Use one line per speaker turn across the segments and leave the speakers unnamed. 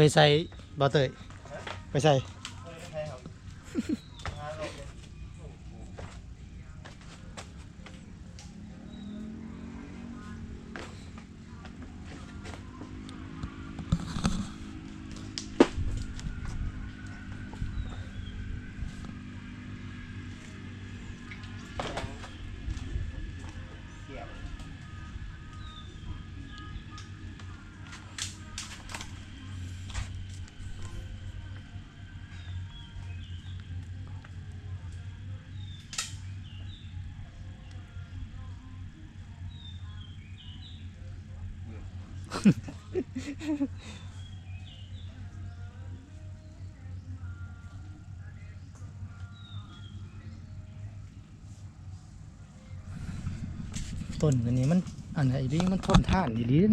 ไปใส่บ่เตยไปใส่ ต้นอันนี้มันอันไหนดีมันทนทานดีดีน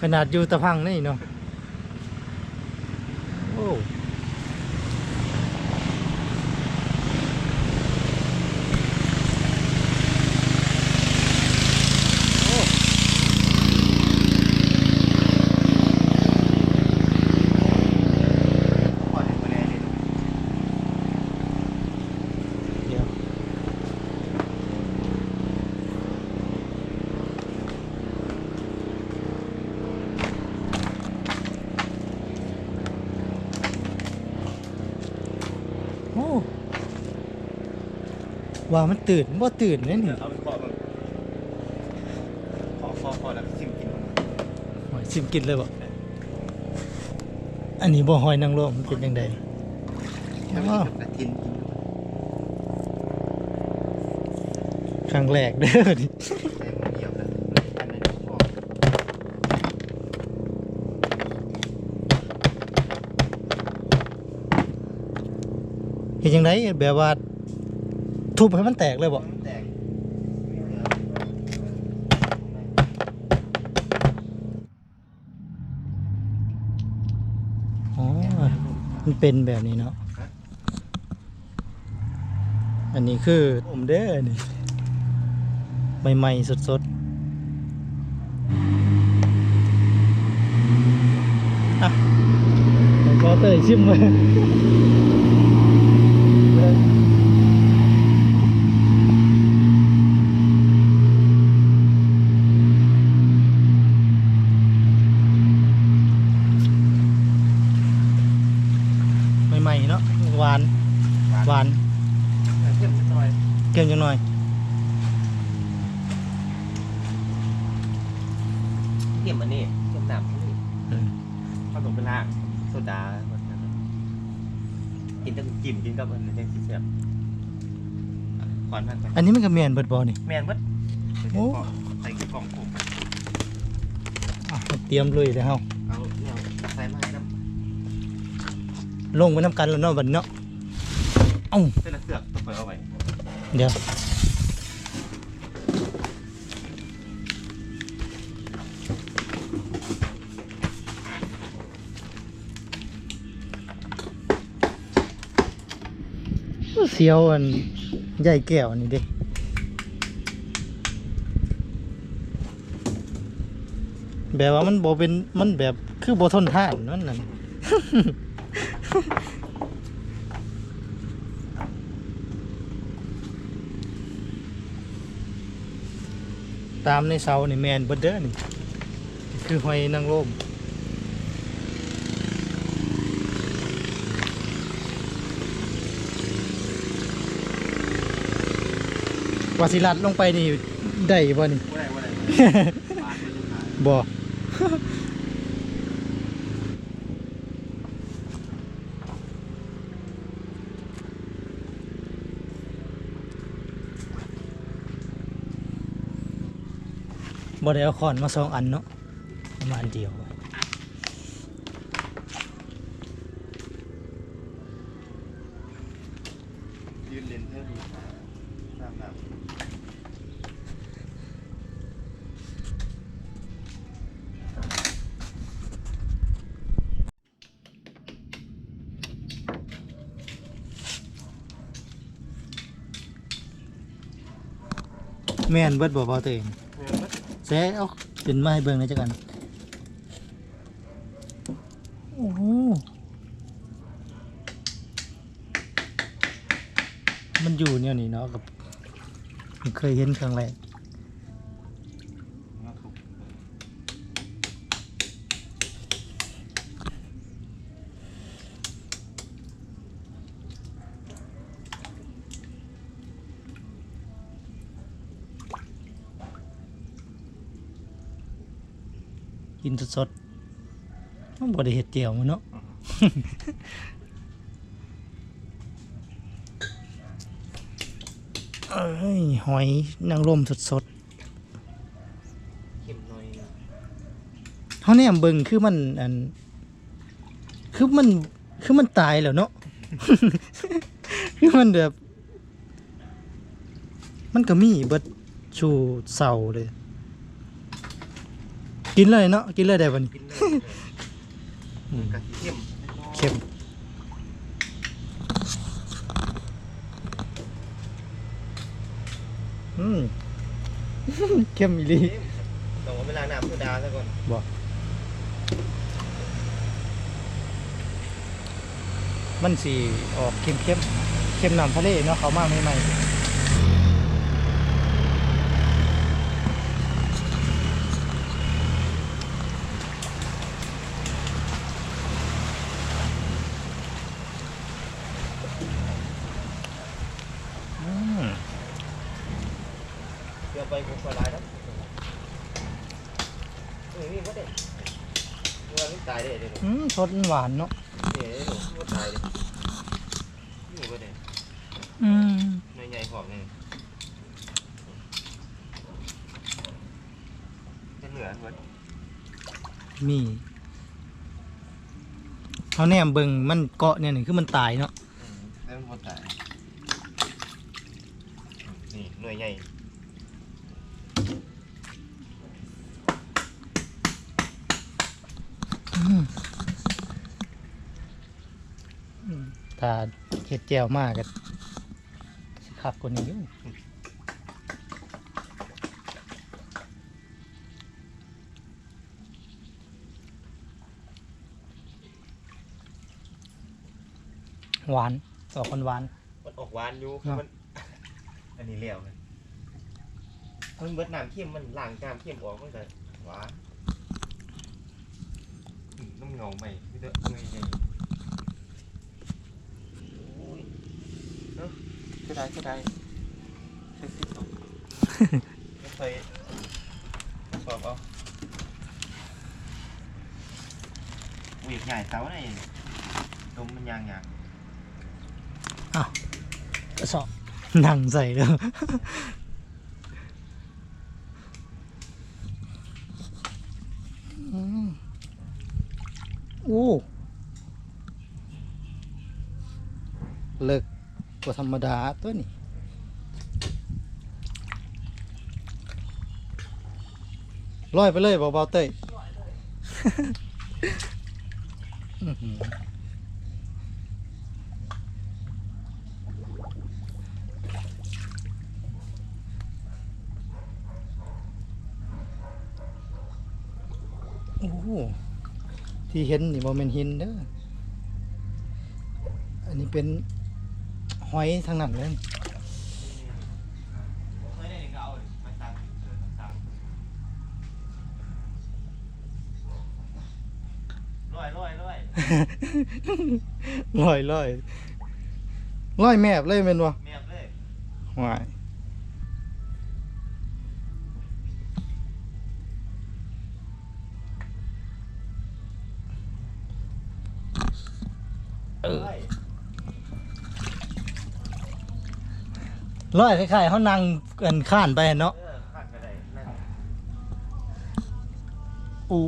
ขนาดอยู่ตะพังนี่เนาะโอ้โอ้
พอถึงวันนี้เลย
เดี๋ยวโอ้ ว่ามันตื่นบ่ตื่นเลยนี่
เอาไปขอมันขอขอขอแล้วชิมกินมัน
หอยชิมกินเลยบ่อันนี้บ่หอยนางรมมันเป็นยังไง
แล้วมีกับกระทินกิน
ครั้งแรกเด้อนี่
ใส่หมูเดียวแล้วอันนั้นพอ
เห็นยังไงแบบว่า ทุบให้มันแตกเลยบ่
แตก
อ๋อมันเป็นแบบนี้เนาะ อันนี้คืออมเด้อนี่ใหม่ๆสดๆ อะขอเตยชิมมาใหม่ๆเนาะหวานหวาน
เข้มหน่อย
เกี่ยมจังหน่อย
เข้มอันนี้เข้มหนำอันนี้
อืม
ผสมเป็นล่างโซดากินตั้งจิ้มกินกับอันนี้ยังเสียบขอนพันไป
อันนี้มันก็แม่นเบิดบ่นี่
แมนวัด
โอ้
ใส่กระป๋องผม
อะเตรียมเลยเด้อเฮา
เอาเนี่ยใส่มาให้น้ำ
ลงไปน้ำกันแล้วเนาะบัดนี้เนาะเอ้า
เส้นละเสือกเปิดเอาไว้
เดี๋ยวเสียวอันใหญ่แก้วนี่เดิแบบว่ามันบ่เป็นมันแบบคือบ่ทนท่านนั่นน่ะ ตามในเสานี่แมนเบิดเด้อนี่คือหอยนางรมวาสิลัดลงไปนี่ได้บ่นี่
ว่าไรว่าไรปาดมันจะขาด
บ่ บ่ได้เอาขอนมาสองอันเนาะเอามาอันเดียว
ยืนเลนเทอร์ดีตามแบบ
อแม่นเบิดบ่เบาตัวเอง
แม่เด
แซ่เอาเป็นมาให้เบิ่งหน่อยจักกัน โอ้โหมันอยู่เนี่ยนี่เนาะกับเคยเห็นครั้งแรก
กิ
นสดๆมันบ่ได้เฮ็ดเจียวมันเนาะ เอ้ยหอยนางรมสด
เข็มหน่อยนะ
ๆเขาแนมเบิ่งคือมันอัน คือมัน คือมันตายแล้วเนาะ คือมันแบบ มันก็มีเบิดชูเสาเลย กินเลยเนาะกินเลยได้บ่นี่
กินเลยอืมกะทิเข้ม
เข้มอืมเข้มอีหลี
เข้มต้องเอาเวลาน้ำโซดาซะก่อน
บ่มันสีออกเข้มเข้มๆเข้มน้ำทะเลเนาะเขามาใหม่
เดี๋ยวไปกุศลายนะเออนี่ก็ได้เงินไม่ตายได้เดี๋ยว
อืมสดหวานเนาะ
เดี๋ยวหนูไม่ตายเลยนี่ก็ได้
อืม
หน่วยใหญ่ขอบหนึ่งเป็นเหลือเว้ย
มีเขาแนมเบิงมันเกาะเนี่ยนี่คือมันตายเนาะ
อืมแล้วมันบ่ตายอืมนี่หน่วยใหญ่
อืมอืม ถ้าเห็ดแจวมากก็สิคักกว่านี้อยู่หวานออกหวาน
มันออกหวานอยู่
เนาะ
มัน อันนี้เลี้ยวเลยมันเบิดน้ำเค็มมันล้างน้ำเค็มออกมันก็หวานอืมน้ำเงาใหม่ไม่ได้หน่วยใหญ่โอ้ยเนาะ ก็ได้ก็ได้เซ็กซี่สองไม่เคยสอบเอ
รรมดาตัวนี้ลอยไปเลยเบาๆเต้ยโอ้โหที่เห็นนี่โมเมนหินเด้ออันนี้เป็น หอยทางนั้นเลย
ไม่ได้ก็เอามาตัดเออตัดร้อยร้อยร้อย
ลอยลอยลอยแมบเลยเป็นวะ
เมียบเลย
หวายเออ
ร้อย
ลอยคล้ายๆเขานั่งเกินข้านไปเนาะ
เออขาดไปไหนนั่น
โอ้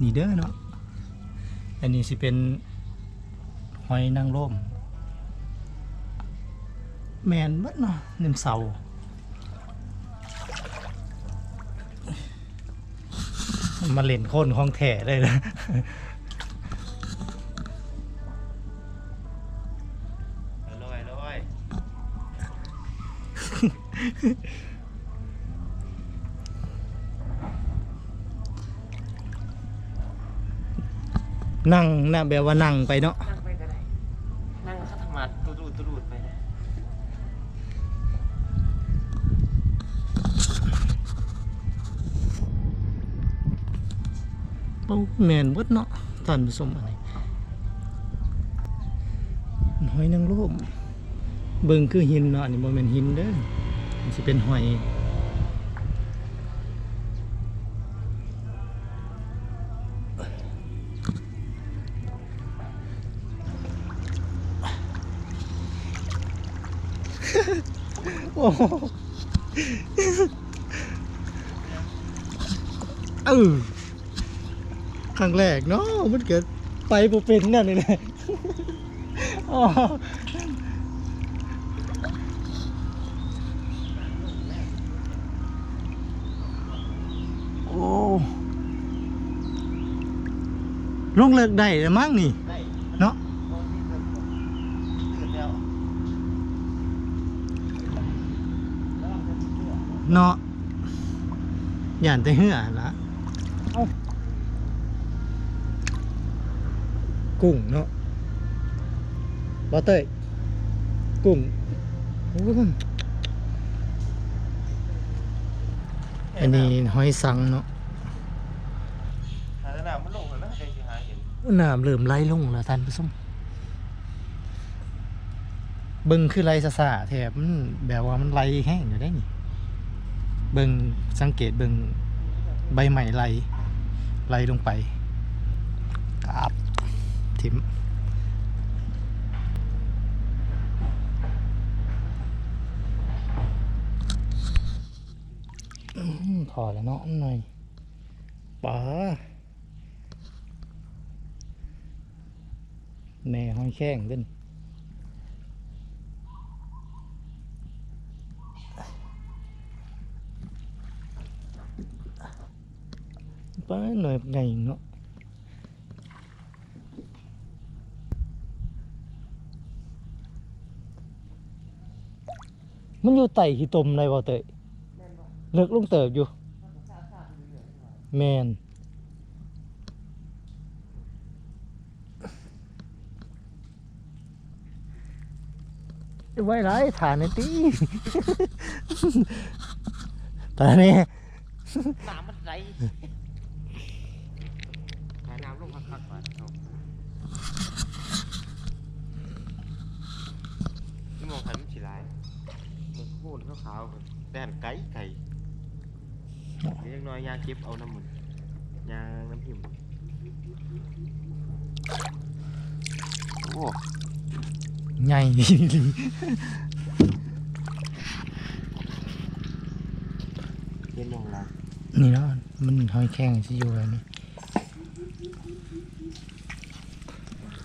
นี่เด้อเนาะอันนี้สิเป็นหอยนางรมแมนเบัดเนาะนิมเสามาเล่นโคนของแท้เลย นะ
ร้อยร้อย
นั่งนะแบบว่านั่งไปเนาะ
นั่งไปก็ได้นั่งขัดสมาธิตุรูดตุรูดไปนะ
โอ้แมนเบิดเนาะท่านผู้ชมอันนี้หอยนางรมเบิ่งคือหินเนาะอันนี้บ่แม่นหินเด้อ มันสิเป็นหอยโอ้โหเออครั้งแรกเนาะมันเกิดไปบ่เป็นนั่นนี่แหละอ๋อโอ้ ลงเลิกได้แล้วมั้งนี่
ได้
เนาะ
ตอนนี้เริ่มตื่นแล้วแล้วเราจะเชื่อ
เนาะย่านแต่เหือละเอากุ้งเนาะบอเต้ยกุ้งโอ้ยอันนี้หอยสังเนาะ
หาแต่ น้ำมันลงแล้วนะใครจะหาเห็น
น้ำเริ่มไหลลงแล้วท่านผู้ชมเบิ่งคือไหลซาซาๆแถบมันแบบว่ามันไหลแห้งอยู่ได้นี่ เบิ่งสังเกตเบิ่งใบใหม่ไหลไหลลงไปกราบทิมอื้อหือพอแล้วเนาะหน่อยป๋า แม่ห้อยแข้งเด้นป้าหน่อยไงเนาะมันอยู่ไต่ขี้ตมเลยบ่เตยเลิกลงเติบอยู่ แมน ไว้ไรฐานในตีตอนนี้
น้ำมันไหลหาน้ำลงคักๆก่อนเอาที่มองหันมันสิหลายมันพูดขาวๆแดนไก่ไก่เล็กน้อยยาเก็บเอาน้ำมันยาน้ำหิมโอ้
ใหญ่
เย็นลงละ
นี่เนาะมันหอยแข้งที่อยู่แบบนี้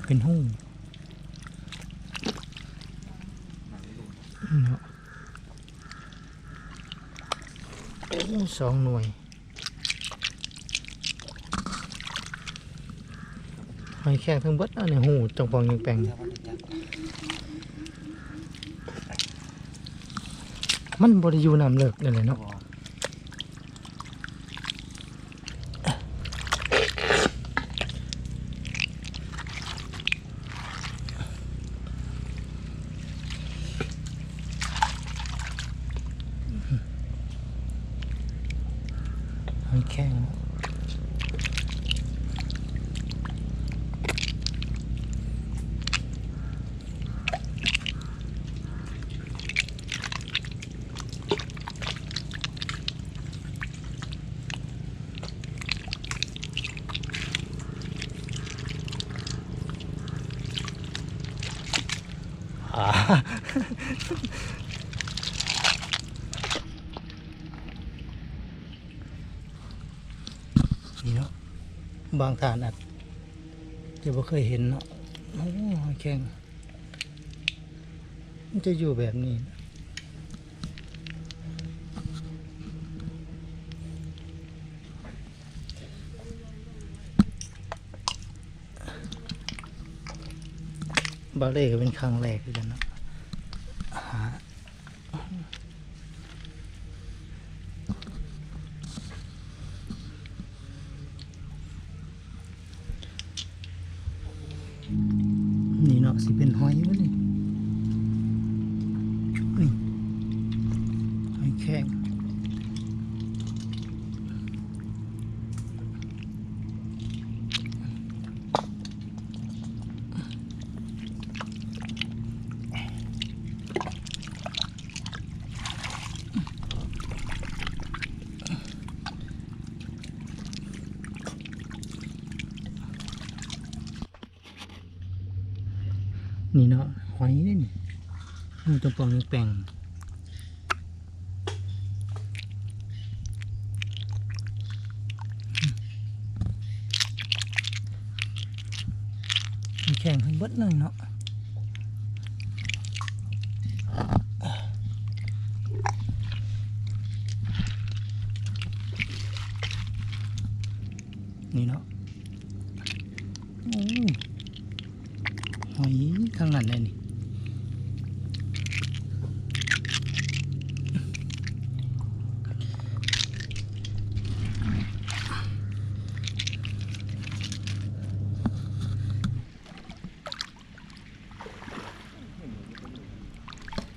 เป็นหู้เนาะโอ้สองหน่วย อยแข้งทั้งเบิดเนาะเนี่ยหูจังปองยังแปลงมันบริยูน้ำเลิกนั่นแหละเนาะหอยแข้งเนาะอ่า นี่เนาะ บางฐานอาจจะบ่เคยเห็นเนาะโอ้ยแข้งมันจะอยู่แบบนี้บาเล่ก็เป็นครั้งแรกเหมือนกันเนาะหา เนาะสิเป็นหอยวะนี่นี่หอยแข็งนี่เนาะห อยนี่นี่มันตัวปองแปลงมันแข็งทั้งเบิดเลยเนาะนี่เนาะโอ้หอยข้างนั้นเลยนี่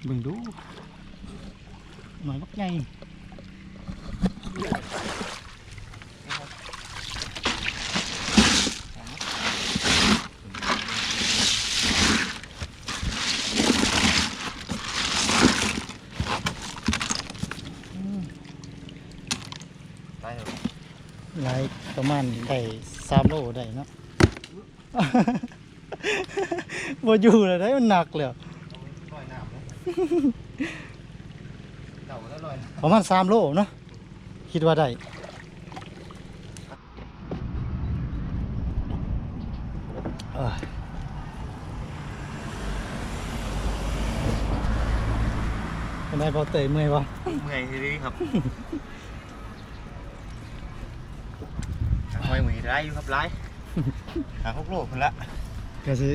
เบิ่งดูหน่อยบักใหญ่อืม
ไปเถอะ
หลายประมาณได้สามโลได้เนาะ บ่อยู่เลยได้มันหนักเลย
เอาไว้ลอยน้ำเนาะเต่าแล้วลอยน้
ประมาณสามโลเนาะ คิดว่าได้เอ้ยเป็นไงพอเตยเมื่อยบ่ำ
เมื่อยทีนี้ครับหอยหมีไรอยู่ครับไรหาพวกโลกคนละ
ก็สิ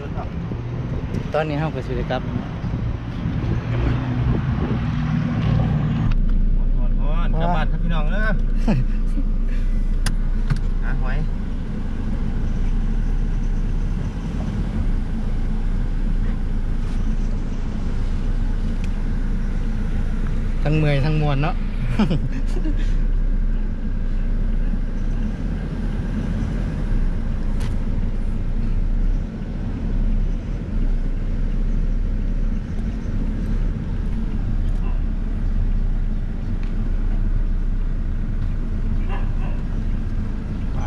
รถครับ
ตอนนี้เฮาก็สิได้กลับ
ฮอนฮอน กลับบ้านครับพี่น้องเด้อหาหอย
ทั้งเมื่อยทั้งมวนเนาะ ไป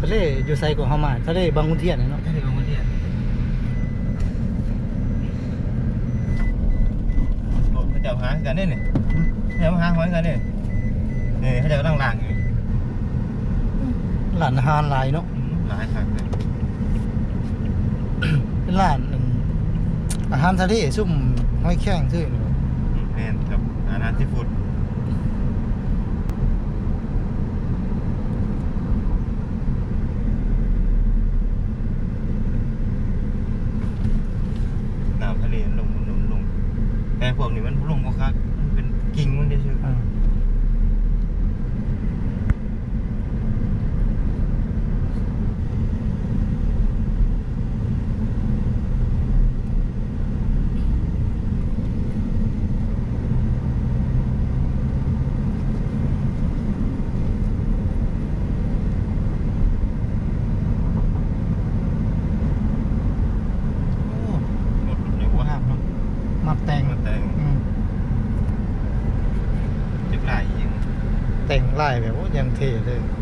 ทะเล อยู่ไซกว่าเฮามาทะเลบางขุนเทียนน่ะเนาะ
ไม่ได้ลงมาเนี่ยโอ้เขาจะหากันเนี่ยนี่เขาจะมาหาหอยกันเนี่ยนี่เขาจะกำลังล่างอยู่
ร้านอาหารหลายเนาะ
อืมหลายคักเลย
เป็นร้านอันอาหารทะเลซุ่มหอยแข้งซื่อนี่
อืมแม่นกับอาหารซีฟู้ดน้ำทะเลมันลงมันลงมันลงแต่พวกนี้มันบ่ลงบ่คักมันเป็นกิ่งมันได้ชื่อ
อ่าโอ้
หมดในหัวห้ามเนาะ
มัดแต่ง
มันแต่ง
อืม
เจ็